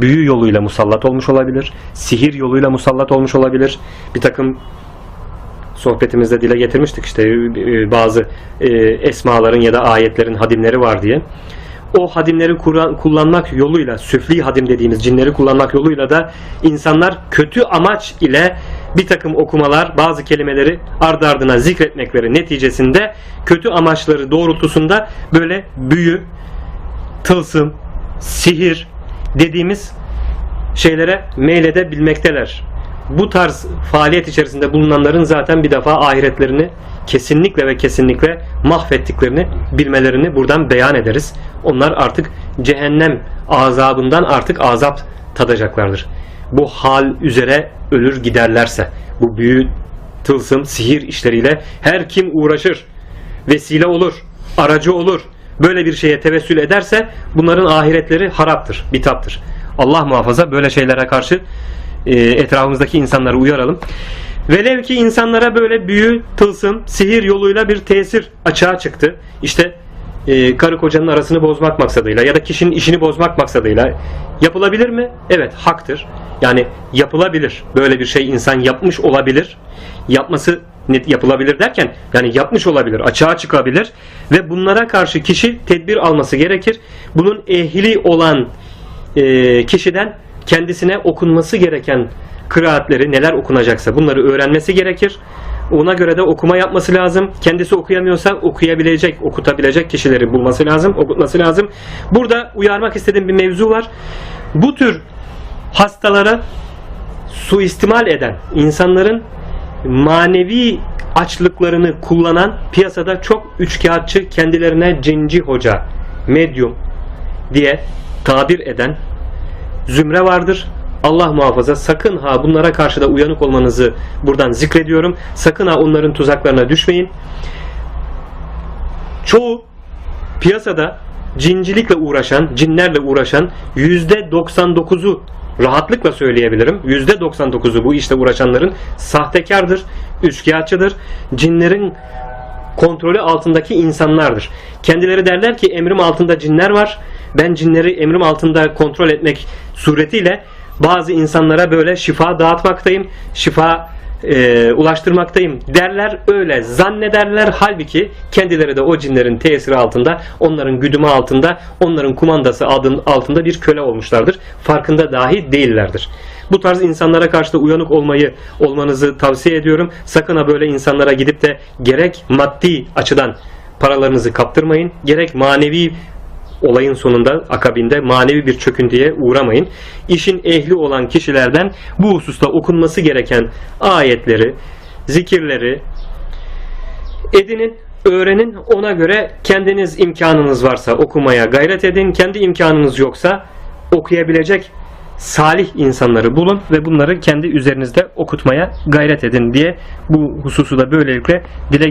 büyü yoluyla musallat olmuş olabilir, sihir yoluyla musallat olmuş olabilir. Bir takım sohbetimizde dile getirmiştik işte e, bazı e, esmaların ya da ayetlerin hadimleri var diye. O hadimleri kullanmak yoluyla, süfli hadim dediğimiz cinleri kullanmak yoluyla da insanlar kötü amaç ile bir takım okumalar, bazı kelimeleri ardı ardına zikretmekleri neticesinde kötü amaçları doğrultusunda böyle büyü, tılsım, sihir dediğimiz şeylere meyledebilmekteler. Bu tarz faaliyet içerisinde bulunanların zaten bir defa ahiretlerini kesinlikle ve kesinlikle mahvettiklerini bilmelerini buradan beyan ederiz. Onlar artık cehennem azabından artık azap tadacaklardır. Bu hal üzere ölür giderlerse bu büyü, tılsım, sihir işleriyle her kim uğraşır, vesile olur, aracı olur, böyle bir şeye tevessül ederse bunların ahiretleri haraptır, bitaptır. Allah muhafaza böyle şeylere karşı e, etrafımızdaki insanları uyaralım. Velev ki insanlara böyle büyü, tılsım, sihir yoluyla bir tesir açığa çıktı. İşte e, karı kocanın arasını bozmak maksadıyla ya da kişinin işini bozmak maksadıyla yapılabilir mi? Evet, haktır. Yani yapılabilir. Böyle bir şey insan yapmış olabilir. Yapması yapılabilir derken yani yapmış olabilir, açığa çıkabilir ve bunlara karşı kişi tedbir alması gerekir. Bunun ehli olan e, kişiden kendisine okunması gereken kıraatleri neler okunacaksa bunları öğrenmesi gerekir. Ona göre de okuma yapması lazım. Kendisi okuyamıyorsa okuyabilecek, okutabilecek kişileri bulması lazım, okutması lazım. Burada uyarmak istediğim bir mevzu var. Bu tür hastalara suistimal eden insanların manevi açlıklarını kullanan piyasada çok üçkağıtçı kendilerine cinci hoca, medyum diye tabir eden zümre vardır. Allah muhafaza sakın ha bunlara karşı da uyanık olmanızı buradan zikrediyorum. Sakın ha onların tuzaklarına düşmeyin. Çoğu piyasada cincilikle uğraşan, cinlerle uğraşan %99'u rahatlıkla söyleyebilirim. %99'u bu işte uğraşanların sahtekardır, üçkağıtçıdır. Cinlerin kontrolü altındaki insanlardır. Kendileri derler ki emrim altında cinler var. Ben cinleri emrim altında kontrol etmek suretiyle bazı insanlara böyle şifa dağıtmaktayım. Şifa e, ulaştırmaktayım derler. Öyle zannederler. Halbuki kendileri de o cinlerin tesiri altında onların güdümü altında onların kumandası adın altında bir köle olmuşlardır. Farkında dahi değillerdir. Bu tarz insanlara karşı da uyanık olmayı olmanızı tavsiye ediyorum. Sakın ha böyle insanlara gidip de gerek maddi açıdan paralarınızı kaptırmayın gerek manevi olayın sonunda akabinde manevi bir çöküntüye uğramayın. İşin ehli olan kişilerden bu hususta okunması gereken ayetleri, zikirleri edinin, öğrenin. Ona göre kendiniz imkanınız varsa okumaya gayret edin. Kendi imkanınız yoksa okuyabilecek salih insanları bulun ve bunları kendi üzerinizde okutmaya gayret edin diye bu hususu da böylelikle dile